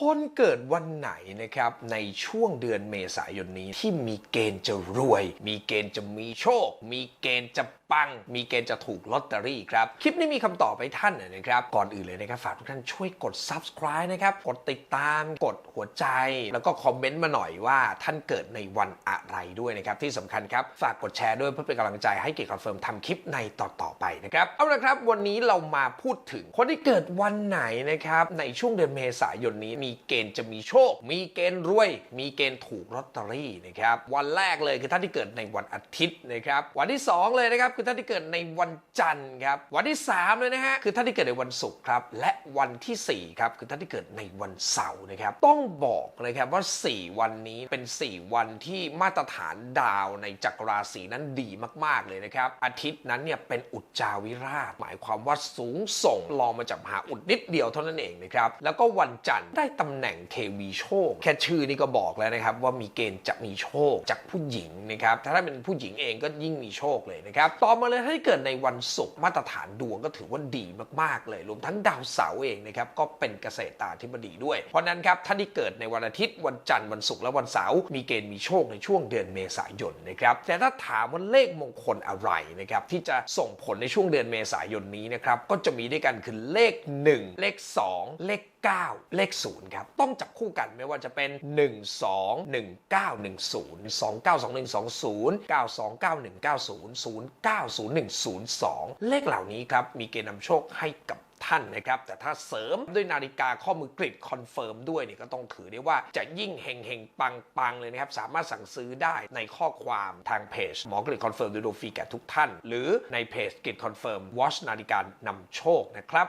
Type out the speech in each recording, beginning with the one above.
คนเกิดวันไหนนะครับในช่วงเดือนเมษายนนี้ที่มีเกณฑ์จะรวย มีเกณฑ์จะมีโชค มีเกณฑ์จะ ปัง มีเกณฑ์จะถูกลอตเตอรี่ครับ คลิปนี้มีคำตอบให้ท่านนะครับ ก่อนอื่นเลยนะครับ ฝากทุกท่านช่วยกด subscribe นะครับ กดติดตาม กดหัวใจ แล้วก็คอมเมนต์มาหน่อยว่าท่านเกิดในวันอะไรด้วยนะครับ ที่สำคัญครับ ฝากกดแชร์ด้วยเพื่อเป็นกำลังใจให้เกียรติคอนเฟิร์มทำคลิปในต่อๆไปนะครับ เอาละครับ วันนี้เรามาพูดถึงคนที่เกิดวันไหนนะครับ ในช่วงเดือนเมษายนนี้มีเกณฑ์จะมีโชค มีเกณฑ์รวย มีเกณฑ์ถูกลอตเตอรี่นะครับ วันแรกเลยคือท่านที่เกิดในวันอาทิตย์นะครับ วันที่สองเลยนะครับคือท่านที่เกิดในวันจันทร์ครับ วันที่สามเลยนะฮะคือท่านที่เกิดในวันศุกร์ครับ และวันที่สี่ครับคือท่านที่เกิดในวันเสาร์นะครับ ต้องบอกนะครับว่า 4 วันนี้เป็น 4 วันที่มาตรฐานดาวในจักรราศีนั้นดีมาก ๆ เลยนะครับ อาทิตย์นั้นเนี่ยเป็นอุจจาวิราช หมายความว่าสูงส่งรองมาจากมหาอุดนิดเดียวเท่านั้นเองนะครับ แล้วก็วันจันทร์ได้ตำแหน่งเทวีโชค แค่ชื่อนี่ก็บอกแล้วนะครับว่ามีเกณฑ์จะมีโชคจากผู้หญิงนะครับ ถ้าเป็นผู้หญิงเองก็ยิ่งมีโชคเลยนะครับต่ออมาเลยถ้าเกิดในวันศุกร์มาตรฐานดวงก็ถือว่าดีมากๆเลย รวมทั้งดาวเสาร์เองนะครับก็เป็นเกษตราธิบดีด้วย เพราะฉะนั้นครับท่านที่เกิดในวันอาทิตย์วันจันทร์วันศุกร์และวันเสาร์มีเกณฑ์มีโชคในช่วงเดือนเมษายนนะครับแต่ถ้าถามว่าเลขมงคลอะไรนะครับที่จะส่งผลในช่วงเดือนเมษายนนี้นะครับก็จะมีด้วยกันคือเลข 1 เลข 2 เลข9เลข0ครับต้องจับคู่กันไม่ว่าจะเป็น 1 2 1 9 1 0 2 9 2 1 2 0 9 2 9 1 9 0 0 9 0 1 0 2 เลขเหล่านี้ครับมีเกณฑ์นำโชคให้กับท่านนะครับ แต่ถ้าเสริมด้วยนาฬิกาข้อมือกริดคอนเฟิร์มด้วยเนี่ยก็ต้องถือได้ว่าจะยิ่งเฮงเฮงปังปังเลยนะครับ สามารถสั่งซื้อได้ในข้อความทางเพจหมอกริดคอนเฟิร์มดูโดฟรีแก่ทุกท่าน หรือในเพจกริดคอนเฟิร์มวอชนาฬิกานำโชคนะครับ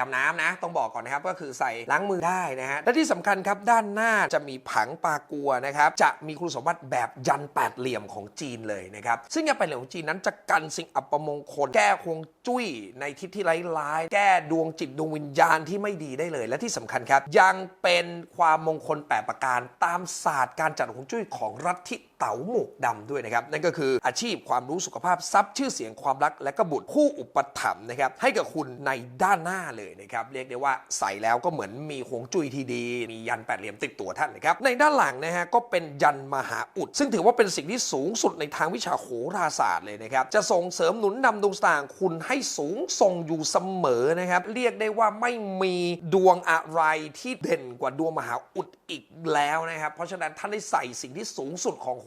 ดำน้ำนะ ต้องบอกก่อนนะครับก็คือใส่ล้างมือได้นะฮะและที่สำคัญครับด้านหน้าจะมีผังปากัวนะครับจะมีคุณสมบัติแบบยันแปดเหลี่ยมของจีนเลยนะครับซึ่งยันแปดเหลี่ยมของจีนนั้นจะกันสิ่งอัปมงคล แก้ฮวงจุ้ยในทิศที่ร้ายๆแก้ดวงจิตดวงวิญญาณที่ไม่ดีได้เลย และที่สำคัญครับ ยังเป็นความมงคลแปดประการตามศาสตร์การจัดฮวงจุ้ยของรัฐทิ เต๋าหมวกดำด้วยนะครับ นั่นก็คืออาชีพความรู้สุขภาพทรัพย์ชื่อเสียงความรัก และก็บุตรผู้อุปถัมภ์นะครับให้กับคุณในด้านหน้าเลยนะครับ เรียกได้ว่าใส่แล้วก็เหมือนมีหวงจุ้ยทีดี มียันแปดเหลี่ยมติดตัวท่านนะครับ ในด้านหลังนะฮะก็เป็นยันมหาอุด ซึ่งถือว่าเป็นสิ่งที่สูงสุดในทางวิชาโหราศาสตร์เลยนะครับ จะส่งเสริมหนุนนำดวงสตางค์คุณให้สูงส่งอยู่เสมอนะครับ เรียกได้ว่าไม่มีดวงอะไรที่เด่นกว่าดวงมหาอุดอีกแล้วนะครับ เพราะฉะนั้นท่านได้ใส่สิ่งที่สูงสุดของโห